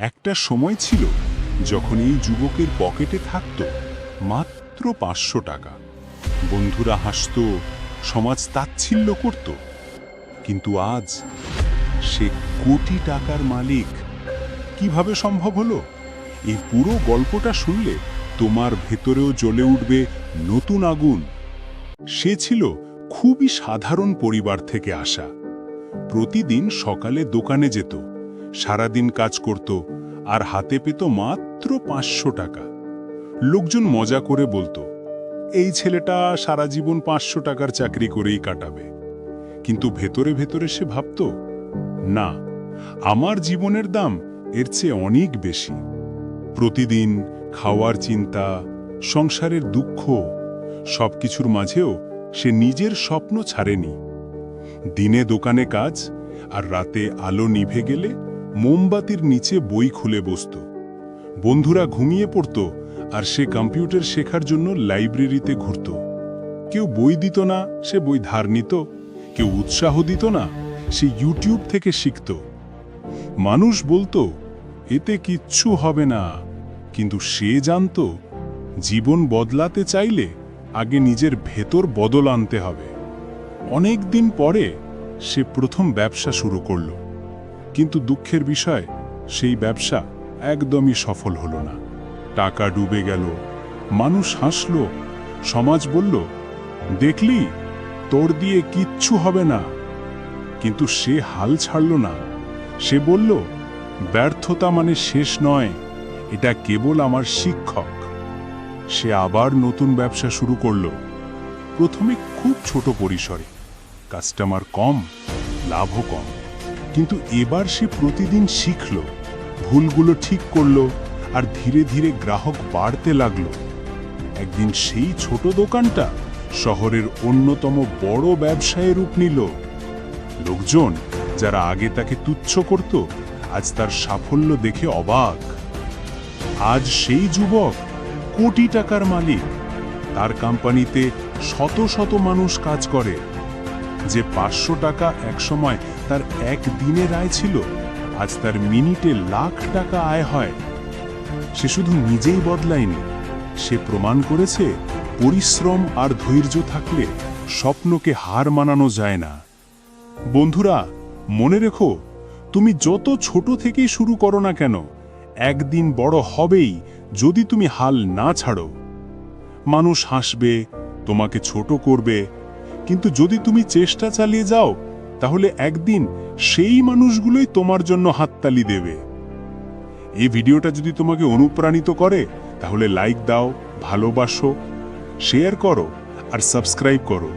একটা সময় ছিল যখন এই যুবকের পকেটে থাকত মাত্র পাঁচশো টাকা। বন্ধুরা হাসত, সমাজ তাচ্ছিল্য করত। কিন্তু আজ সে কোটি টাকার মালিক। কীভাবে সম্ভব হলো? এই পুরো গল্পটা শুনলে তোমার ভেতরেও জ্বলে উঠবে নতুন আগুন। সে ছিল খুবই সাধারণ পরিবার থেকে আসা। প্রতিদিন সকালে দোকানে যেত। সারাদিন কাজ করত আর হাতে পেত মাত্র পাঁচশো টাকা। লোকজন মজা করে বলতো, এই ছেলেটা সারা জীবন পাঁচশো টাকার চাকরি করেই কাটাবে। কিন্তু ভেতরে ভেতরে সে ভাবত, না, আমার জীবনের দাম এর চেয়ে অনেক বেশি। প্রতিদিন খাওয়ার চিন্তা, সংসারের দুঃখ, সবকিছুর মাঝেও সে নিজের স্বপ্ন ছাড়েনি। দিনে দোকানে কাজ আর রাতে আলো নিভে গেলে মোমবাতির নিচে বই খুলে বসত। বন্ধুরা ঘুমিয়ে পড়ত আর সে কম্পিউটার শেখার জন্য লাইব্রেরিতে ঘুরত। কেউ বই দিত না, সে বই ধার নিত। কেউ উৎসাহ দিত না, সে ইউটিউব থেকে শিখত। মানুষ বলতো, এতে কিচ্ছু হবে না। কিন্তু সে জানত, জীবন বদলাতে চাইলে আগে নিজের ভেতর বদল আনতে হবে। অনেক দিন পরে সে প্রথম ব্যবসা শুরু করল। কিন্তু দুঃখের বিষয়, সেই ব্যবসা একদমই সফল হলো না। টাকা ডুবে গেল, মানুষ হাসল, সমাজ বলল, দেখলি, তোর দিয়ে কিচ্ছু হবে না। কিন্তু সে হাল ছাড়ল না। সে বলল, ব্যর্থতা মানে শেষ নয়, এটা কেবল আমার শিক্ষক। সে আবার নতুন ব্যবসা শুরু করল, প্রথমে খুব ছোট পরিসরে। কাস্টমার কম, লাভও কম। কিন্তু এবার সে প্রতিদিন শিখল, ভুলগুলো ঠিক করল আর ধীরে ধীরে গ্রাহক বাড়তে লাগল। একদিন সেই ছোট দোকানটা শহরের অন্যতম বড় ব্যবসায়ে রূপ নিল। লোকজন যারা আগে তাকে তুচ্ছ করত, আজ তার সাফল্য দেখে অবাক। আজ সেই যুবক কোটি টাকার মালিক। তার কোম্পানিতে শত শত মানুষ কাজ করে। যে পাঁচশো টাকা একসময় তার এক দিনের আয় ছিল, আজ তার মিনিটে লাখ টাকা আয় হয়। সে শুধু নিজেই বদলায়নি, সে প্রমাণ করেছে পরিশ্রম আর ধৈর্য থাকলে স্বপ্নকে হার মানানো যায় না। বন্ধুরা, মনে রেখো, তুমি যত ছোট থেকেই শুরু করো না কেন, একদিন বড় হবেই যদি তুমি হাল না ছাড়ো। মানুষ হাসবে, তোমাকে ছোট করবে কিন্তু যদি তুমি চেষ্টা চালিয়ে যাও, তাহলে একদিন সেই মানুষগুলোই তোমার জন্য হাততালি দেবে। এই ভিডিওটা যদি তোমাকে অনুপ্রাণিত করে, তাহলে লাইক দাও, ভালোবাসো, শেয়ার করো আর সাবস্ক্রাইব করো।